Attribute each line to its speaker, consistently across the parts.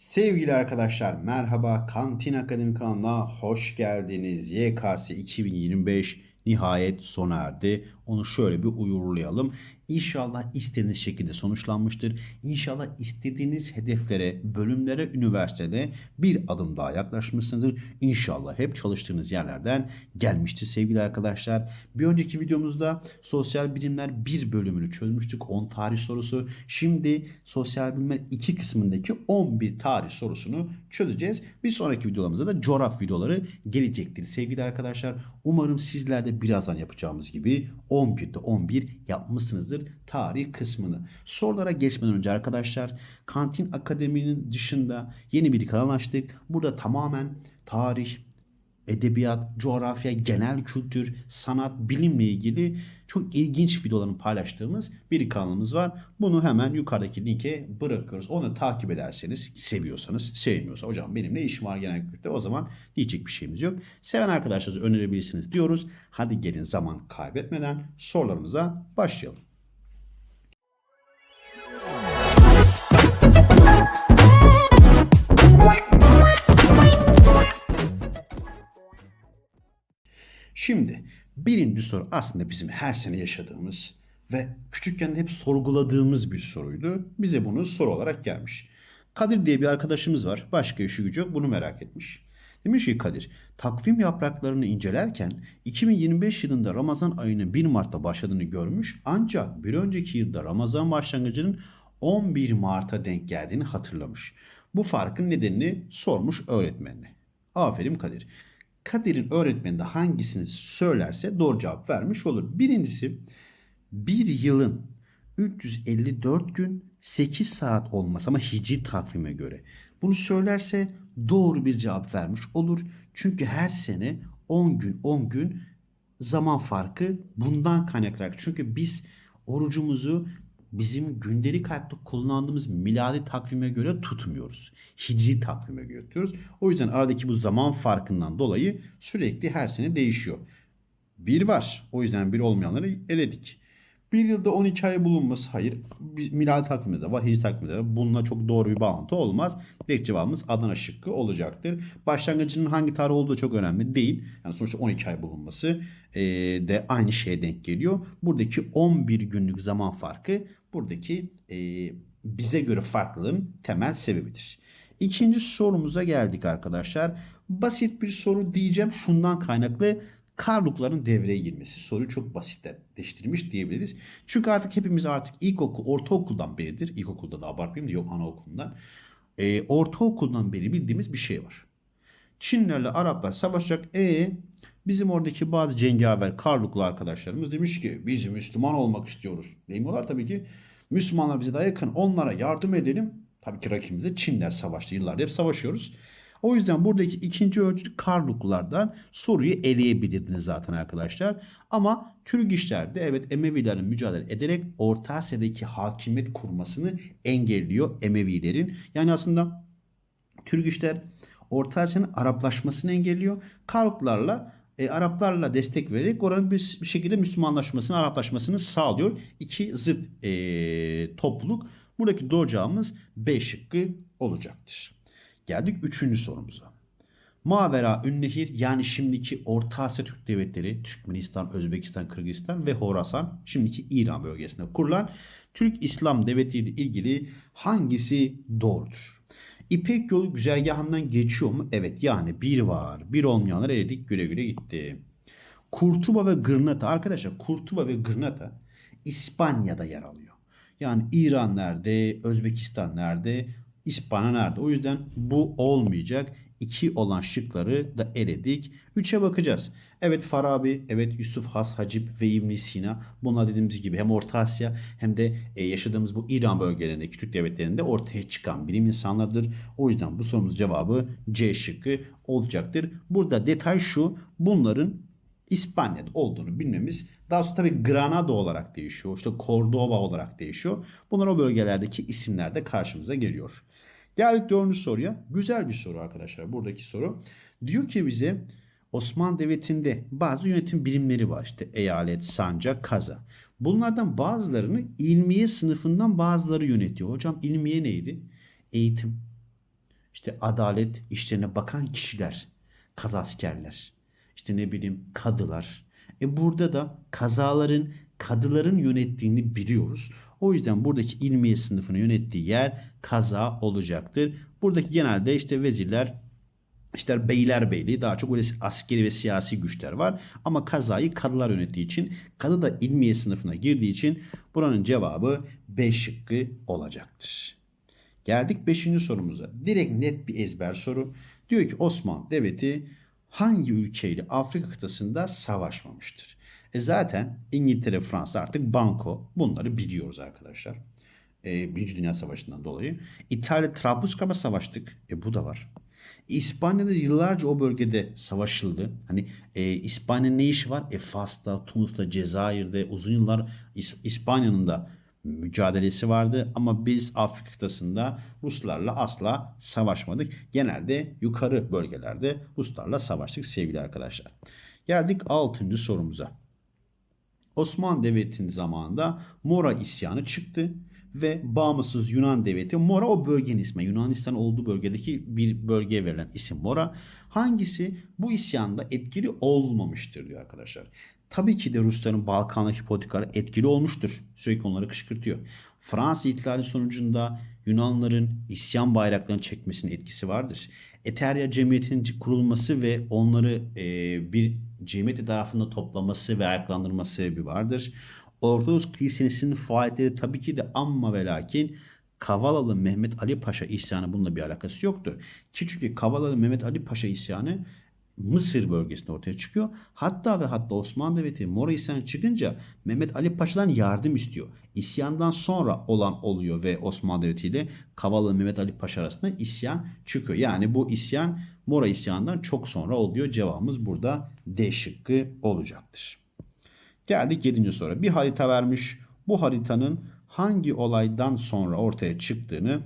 Speaker 1: Sevgili arkadaşlar merhaba Kantin Akademi kanalına hoş geldiniz. YKS 2025 nihayet sona erdi. Onu şöyle bir uyurlayalım. İnşallah istediğiniz şekilde sonuçlanmıştır. İnşallah istediğiniz hedeflere, bölümlere, üniversitede bir adım daha yaklaşmışsınızdır. İnşallah hep çalıştığınız yerlerden gelmiştir sevgili arkadaşlar. Bir önceki videomuzda sosyal bilimler 1 bölümünü çözmüştük. 10 tarih sorusu. Şimdi sosyal bilimler 2 kısmındaki 11 tarih sorusunu çözeceğiz. Bir sonraki videolarımızda da coğraf videoları gelecektir sevgili arkadaşlar. Umarım sizler de birazdan yapacağımız gibi 11'de 11 yapmışsınızdır tarih kısmını. Sorulara geçmeden önce arkadaşlar Kantin Akademi'nin dışında yeni bir kanal açtık. Burada tamamen tarih, edebiyat, coğrafya, genel kültür, sanat, bilimle ilgili çok ilginç videolarını paylaştığımız bir kanalımız var. Bunu hemen yukarıdaki linke bırakıyoruz. Onu takip ederseniz, seviyorsanız, sevmiyorsa hocam benim ne işim var genel kültürde o zaman diyecek bir şeyimiz yok. Seven arkadaşlarınızı önerebilirsiniz diyoruz. Hadi gelin zaman kaybetmeden sorularımıza başlayalım. Şimdi birinci soru aslında bizim her sene yaşadığımız ve küçükken hep sorguladığımız bir soruydu. Bize bunu soru olarak gelmiş. Kadir diye bir arkadaşımız var. Başka işi gücü yok. Bunu merak etmiş. Demiş ki Kadir, takvim yapraklarını incelerken 2025 yılında Ramazan ayının 1 Mart'ta başladığını görmüş ancak bir önceki yılda Ramazan başlangıcının 11 Mart'a denk geldiğini hatırlamış. Bu farkın nedenini sormuş öğretmenine. Aferin Kadir. Kadir'in öğretmeni hangisini söylerse doğru cevap vermiş olur. Birincisi bir yılın 354 gün 8 saat olması ama hicri takvime göre. Bunu söylerse doğru bir cevap vermiş olur. Çünkü her sene 10 gün 10 gün zaman farkı bundan kaynaklarak. Çünkü biz orucumuzu bizim gündelik hayatta kullandığımız miladi takvime göre tutmuyoruz. Hicri takvime göre tutuyoruz. O yüzden aradaki bu zaman farkından dolayı sürekli her sene değişiyor. Bir var. O yüzden bir olmayanları eledik. Bir yılda 12 ay bulunması hayır. Miladi takvimde de var, hicri takvimde de var. Bununla çok doğru bir bağlantı olmaz. Direkt cevabımız Adana şıkkı olacaktır. Başlangıcının hangi tarih olduğu çok önemli değil. Yani sonuçta 12 ay bulunması de aynı şeye denk geliyor. Buradaki 11 günlük zaman farkı buradaki bize göre farklılığın temel sebebidir. İkinci sorumuza geldik arkadaşlar. Basit bir soru diyeceğim şundan kaynaklı Karlukların devreye girmesi soruyu çok basitleştirmiş diyebiliriz. Çünkü artık hepimiz artık ilkokul, ortaokuldan beridir. İlkokulda da abartmayayım da yok anaokulundan. E, ortaokuldan beri bildiğimiz bir şey var. Çinlerle Araplar savaşacak. E bizim oradaki bazı cengaver Karluklu arkadaşlarımız demiş ki biz Müslüman olmak istiyoruz. Demiyorlar tabii ki. Müslümanlar bize daha yakın. Onlara yardım edelim. Tabii ki rakibimiz de Çinler savaştı. Yıllardır hep savaşıyoruz. O yüzden buradaki ikinci ölçüt Karluklulardan soruyu eleyebilirdiniz zaten arkadaşlar. Ama Türk işlerde evet Emevilerin mücadele ederek Orta Asya'daki hakimiyet kurmasını engelliyor Emevilerin. Yani aslında Türk işler Orta Asya'nın Araplaşmasını engelliyor. Karluklarla e, Araplarla destek vererek oranın bir, bir şekilde Müslümanlaşmasını, Araplaşmasını sağlıyor. İki zıt e, topluluk. Buradaki doğru cevabımız B şıkkı olacaktır. Geldik üçüncü sorumuza. Mavera Ünnehir yani şimdiki Orta Asya Türk devletleri Türkmenistan, Özbekistan, Kırgızistan ve Horasan şimdiki İran bölgesinde kurulan Türk İslam devleti ile ilgili hangisi doğrudur? İpek yolu güzergahından geçiyor mu? Evet yani bir var. Bir olmayanlar eledik güle güle gitti. Kurtuba ve Gırnata arkadaşlar Kurtuba ve Gırnata İspanya'da yer alıyor. Yani İran nerede, Özbekistan nerede, İspanya nerede? O yüzden bu olmayacak. 2 olan şıkları da eledik. 3'e bakacağız. Evet Farabi, evet Yusuf Has Hacip ve İbn Sina. Bunlar dediğimiz gibi hem Orta Asya hem de e, yaşadığımız bu İran bölgelerindeki Türk devletlerinde ortaya çıkan bilim insanlarıdır. O yüzden bu sorumuz cevabı C şıkkı olacaktır. Burada detay şu. Bunların İspanya'da olduğunu bilmemiz daha sonra tabii Granada olarak değişiyor. İşte Cordoba olarak değişiyor. Bunlar o bölgelerdeki isimler de karşımıza geliyor. Geldik dördüncü soruya. Güzel bir soru arkadaşlar buradaki soru. Diyor ki bize Osmanlı Devleti'nde bazı yönetim birimleri var. İşte eyalet, sancak, kaza. Bunlardan bazılarını ilmiye sınıfından bazıları yönetiyor. Hocam ilmiye neydi? Eğitim, işte adalet işlerine bakan kişiler, kazaskerler, işte ne bileyim kadılar. E burada da kazaların kadıların yönettiğini biliyoruz. O yüzden buradaki ilmiye sınıfını yönettiği yer kaza olacaktır. Buradaki genelde işte vezirler, işte beyler beyliği daha çok öyle askeri ve siyasi güçler var. Ama kazayı kadılar yönettiği için kadı da ilmiye sınıfına girdiği için buranın cevabı B şıkkı olacaktır. Geldik 5. sorumuza. Direkt net bir ezber soru. Diyor ki Osmanlı Devleti hangi ülkeyle Afrika kıtasında savaşmamıştır? E zaten İngiltere, Fransa artık banko. Bunları biliyoruz arkadaşlar. E, Birinci Dünya Savaşı'ndan dolayı. İtalya Trablusgarp'a savaştık. E bu da var. İspanya'da yıllarca o bölgede savaşıldı. Hani e, İspanya'nın ne işi var? E Fas'ta, Tunus'ta, Cezayir'de uzun yıllar İs- İspanya'nın da mücadelesi vardı ama biz Afrika kıtasında Ruslarla asla savaşmadık. Genelde yukarı bölgelerde Ruslarla savaştık sevgili arkadaşlar. Geldik 6. sorumuza. Osmanlı Devleti'nin zamanında Mora isyanı çıktı ve bağımsız Yunan devleti Mora o bölgenin ismi. Yunanistan olduğu bölgedeki bir bölgeye verilen isim Mora. Hangisi bu isyanda etkili olmamıştır diyor arkadaşlar. Tabii ki de Rusların Balkan'daki politikaları etkili olmuştur. Sürekli onları kışkırtıyor. Fransa ihtilali sonucunda Yunanların isyan bayraklarını çekmesinin etkisi vardır. Eterya Cemiyeti'nin kurulması ve onları e, bir cemiyet etrafında toplaması ve ayaklandırması bir vardır. Ortodoks Kilisesi'nin faaliyetleri tabii ki de amma ve lakin Kavalalı Mehmet Ali Paşa isyanı bununla bir alakası yoktur. Ki çünkü Kavalalı Mehmet Ali Paşa isyanı Mısır bölgesinde ortaya çıkıyor. Hatta ve hatta Osmanlı Devleti Mora isyanı çıkınca Mehmet Ali Paşa'dan yardım istiyor. İsyandan sonra olan oluyor ve Osmanlı Devleti ile Kavalalı Mehmet Ali Paşa arasında isyan çıkıyor. Yani bu isyan Mora isyanından çok sonra oluyor. Cevabımız burada D şıkkı olacaktır. Geldik 7. soru. Bir harita vermiş. Bu haritanın hangi olaydan sonra ortaya çıktığını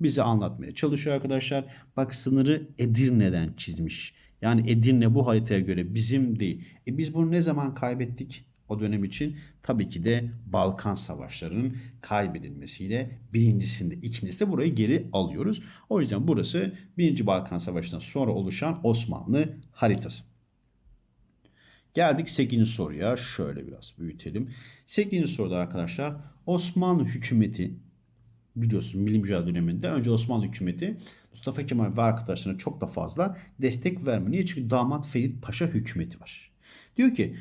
Speaker 1: bize anlatmaya çalışıyor arkadaşlar. Bak sınırı Edirne'den çizmiş. Yani Edirne bu haritaya göre bizim değil. E biz bunu ne zaman kaybettik? O dönem için tabii ki de Balkan Savaşları'nın kaybedilmesiyle birincisinde ikincisinde burayı geri alıyoruz. O yüzden burası birinci Balkan Savaşı'ndan sonra oluşan Osmanlı haritası. Geldik 8. soruya. Şöyle biraz büyütelim. 8. soruda arkadaşlar Osmanlı hükümeti biliyorsun Milli döneminde önce Osmanlı hükümeti Mustafa Kemal ve arkadaşlarına çok da fazla destek vermiyor. Niye? Çünkü damat Ferit Paşa hükümeti var. Diyor ki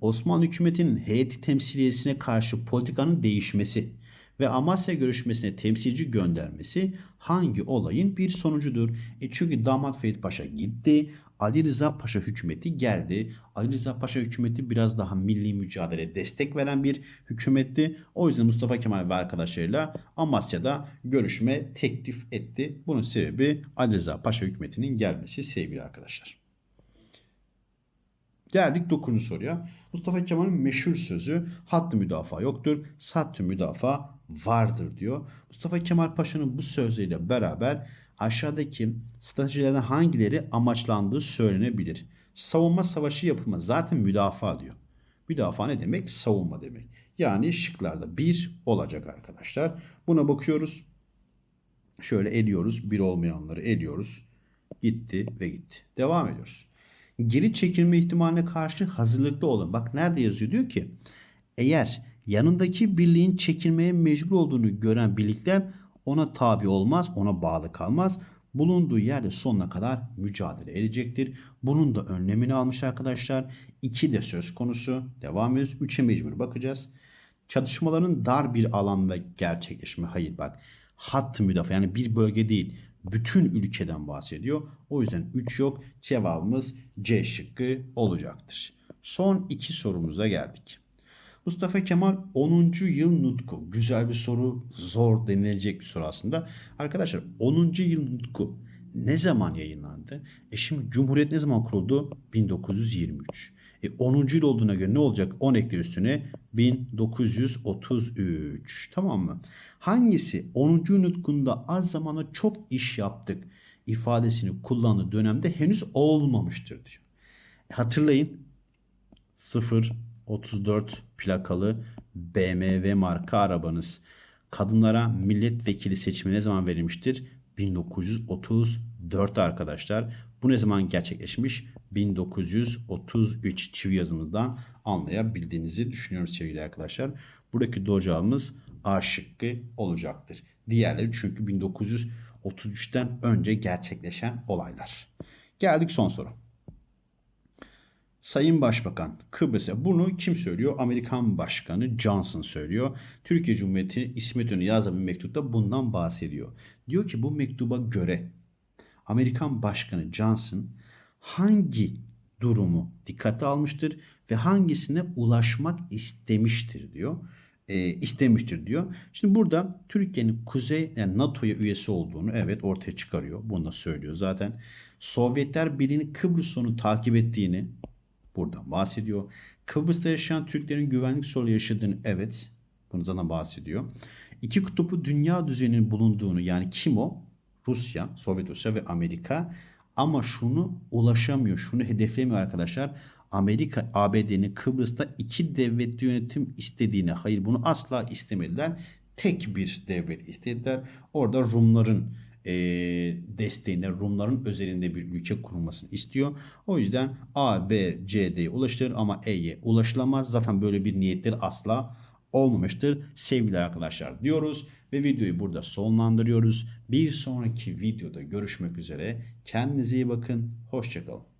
Speaker 1: Osmanlı hükümetinin heyeti temsiliyesine karşı politikanın değişmesi ve Amasya görüşmesine temsilci göndermesi hangi olayın bir sonucudur? E çünkü damat Ferit Paşa gitti. Ali Rıza Paşa hükümeti geldi. Ali Rıza Paşa hükümeti biraz daha milli mücadele destek veren bir hükümetti. O yüzden Mustafa Kemal ve arkadaşlarıyla Amasya'da görüşme teklif etti. Bunun sebebi Ali Rıza Paşa hükümetinin gelmesi sevgili arkadaşlar. Geldik 9. soruya. Mustafa Kemal'in meşhur sözü hattı müdafaa yoktur, sattı müdafaa vardır diyor. Mustafa Kemal Paşa'nın bu sözleriyle beraber aşağıdaki stratejilerden hangileri amaçlandığı söylenebilir. Savunma savaşı yapılma zaten müdafaa diyor. Müdafaa ne demek? Savunma demek. Yani şıklarda bir olacak arkadaşlar. Buna bakıyoruz. Şöyle ediyoruz. Bir olmayanları ediyoruz. Gitti ve gitti. Devam ediyoruz. Geri çekilme ihtimaline karşı hazırlıklı olun. Bak nerede yazıyor diyor ki eğer yanındaki birliğin çekilmeye mecbur olduğunu gören birlikler ona tabi olmaz, ona bağlı kalmaz. Bulunduğu yerde sonuna kadar mücadele edecektir. Bunun da önlemini almış arkadaşlar. 2 de söz konusu. Devam ediyoruz. 3'e mecbur bakacağız. Çatışmaların dar bir alanda gerçekleşme. Hayır bak. Hat müdafaa yani bir bölge değil. Bütün ülkeden bahsediyor. O yüzden 3 yok. Cevabımız C şıkkı olacaktır. Son iki sorumuza geldik. Mustafa Kemal 10. yıl nutku. Güzel bir soru, zor denilecek bir soru aslında. Arkadaşlar 10. yıl nutku ne zaman yayınlandı? E şimdi Cumhuriyet ne zaman kuruldu? 1923. E 10. yıl olduğuna göre ne olacak? 10 ekle üstüne 1933. Tamam mı? Hangisi 10. yıl nutkunda az zamanda çok iş yaptık ifadesini kullandığı dönemde henüz olmamıştır diyor. E hatırlayın 0 34 plakalı BMW marka arabanız kadınlara milletvekili seçimi ne zaman verilmiştir? 1934 arkadaşlar. Bu ne zaman gerçekleşmiş? 1933 çivi yazımından anlayabildiğinizi düşünüyorum sevgili arkadaşlar. Buradaki doğru cevabımız A şıkkı olacaktır. Diğerleri çünkü 1933'ten önce gerçekleşen olaylar. Geldik son soru. Sayın Başbakan Kıbrıs'a bunu kim söylüyor? Amerikan Başkanı Johnson söylüyor. Türkiye Cumhuriyeti İsmet İnönü yazdığı bir mektupta bundan bahsediyor. Diyor ki bu mektuba göre Amerikan Başkanı Johnson hangi durumu dikkate almıştır ve hangisine ulaşmak istemiştir diyor. E, istemiştir diyor. Şimdi burada Türkiye'nin kuzey yani NATO'ya üyesi olduğunu evet ortaya çıkarıyor. Bunu da söylüyor zaten. Sovyetler Birliği'nin Kıbrıs takip ettiğini buradan bahsediyor. Kıbrıs'ta yaşayan Türklerin güvenlik sorunu yaşadığını evet bunu zaten bahsediyor. İki kutuplu dünya düzeninin bulunduğunu yani kim o? Rusya, Sovyet Rusya ve Amerika ama şunu ulaşamıyor, şunu hedeflemiyor arkadaşlar. Amerika, ABD'nin Kıbrıs'ta iki devletli yönetim istediğini, hayır bunu asla istemediler. Tek bir devlet istediler. Orada Rumların e, desteğinde, Rumların özelinde bir ülke kurulmasını istiyor. O yüzden A, B, C, D'ye ulaştırır ama E'ye ulaşılamaz. Zaten böyle bir niyetleri asla olmamıştır sevgili arkadaşlar diyoruz ve videoyu burada sonlandırıyoruz. Bir sonraki videoda görüşmek üzere. Kendinize iyi bakın. Hoşçakalın.